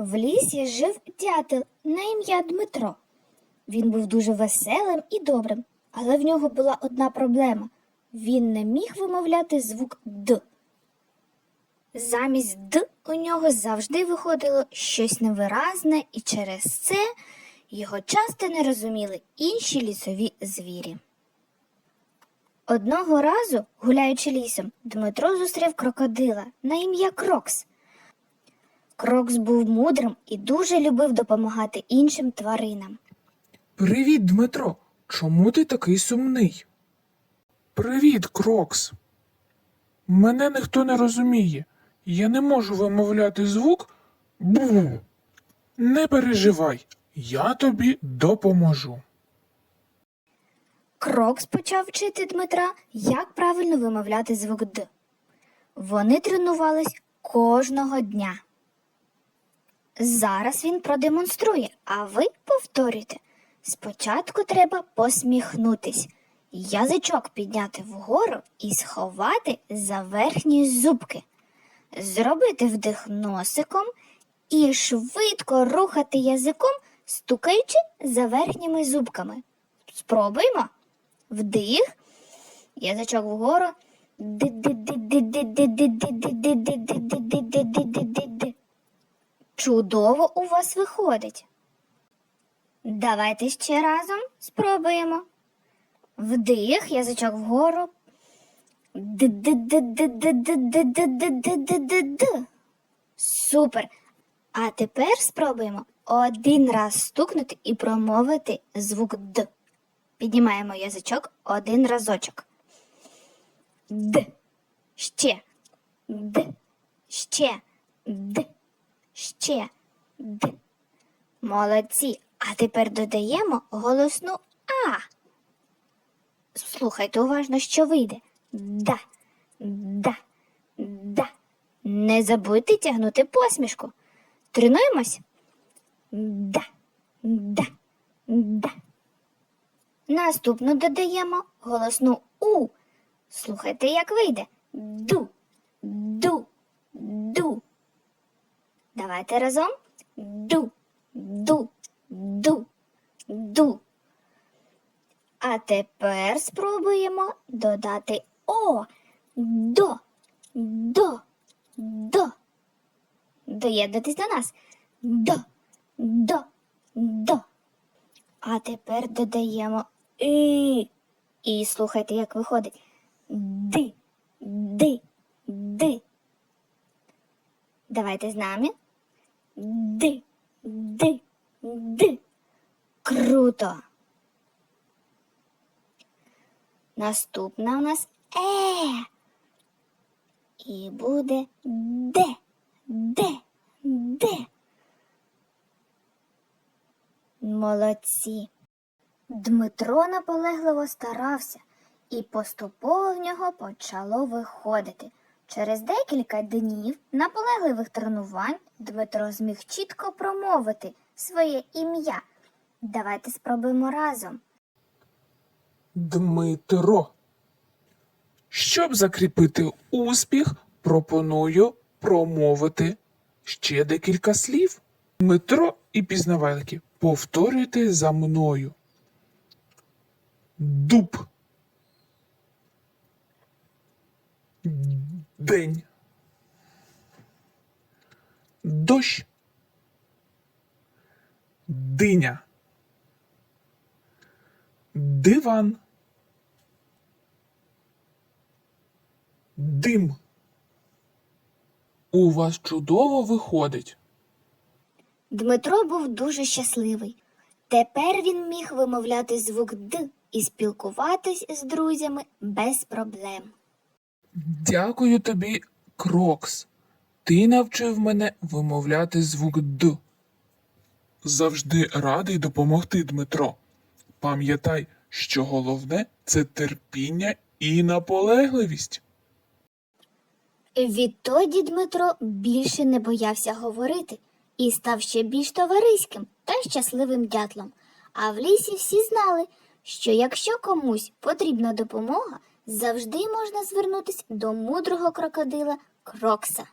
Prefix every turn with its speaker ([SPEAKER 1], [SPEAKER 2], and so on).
[SPEAKER 1] В лісі жив дятел на ім'я Дмитро. Він був дуже веселим і добрим, але в нього була одна проблема він не міг вимовляти звук Д. Замість Д у нього завжди виходило щось невиразне, і через це його часто не розуміли інші лісові звірі. Одного разу, гуляючи лісом, Дмитро зустрів крокодила на ім'я Крокс. Крокс був мудрим і дуже любив допомагати іншим тваринам.
[SPEAKER 2] Привіт, Дмитро. Чому ти такий сумний? Привіт, Крокс. Мене ніхто не розуміє. Я не можу вимовляти звук бу. Не переживай, я тобі допоможу.
[SPEAKER 1] Крокс почав вчити Дмитра, як правильно вимовляти звук Д. Вони тренувались кожного дня. Зараз він продемонструє, а ви повторюйте. Спочатку треба посміхнутись, язичок підняти вгору і сховати за верхні зубки, зробити вдих носиком і швидко рухати язиком, стукаючи за верхніми зубками. Спробуємо. Вдих, язичок вгору. Чудово у вас виходить. Давайте ще разом спробуємо. Вдих, язичок вгору. Ди-ди-ди-ди-ди-ди-ди-ди-ди-ди-ди-ди. Супер. А тепер спробуємо один раз стукнути і промовити звук Д. Піднімаємо язичок один разочок. Д. Ще. Д. Ще. Д. Ще. Д. Молодці. А тепер додаємо голосну А. Слухайте уважно, що вийде. Да. Да. Да. Не забудьте тягнути посмішку. Тренуємось? Да. Да. Да. Наступну додаємо голосну У. Слухайте, як вийде. Ду, ду. Давайте разом. Ду, ду, ду, ду. А тепер спробуємо додати О. До, до, до. Доєднатись до нас. До, до, до. А тепер додаємо і. І слухайте, як виходить. Ди, ди, ди. Давайте з нами. Ди, ди, ди. Круто. Наступна у нас е. І буде де, де, де. Молодці. Дмитро наполегливо старався, і поступово в нього почало виходити. Через декілька днів наполегливих тренувань Дмитро зміг чітко промовити своє ім'я. Давайте спробуємо разом.
[SPEAKER 2] Дмитро. Щоб закріпити успіх, пропоную промовити ще декілька слів. Дмитро і пізнавальники, повторюйте за мною. Дуб. День. Дощ. Диня. Диван. Дим. У вас чудово виходить.
[SPEAKER 1] Дмитро був дуже щасливий. Тепер він міг вимовляти звук Д і спілкуватись з друзями без проблем.
[SPEAKER 2] Дякую тобі, Крокс. Ти навчив мене вимовляти звук Д. Завжди радий допомогти, Дмитро. Пам'ятай, що головне це терпіння і наполегливість.
[SPEAKER 1] Відтоді Дмитро більше не боявся говорити і став ще більш товариським та щасливим дятлом. А в лісі всі знали, що якщо комусь потрібна допомога, завжди можна звернутися до мудрого крокодила Крокса.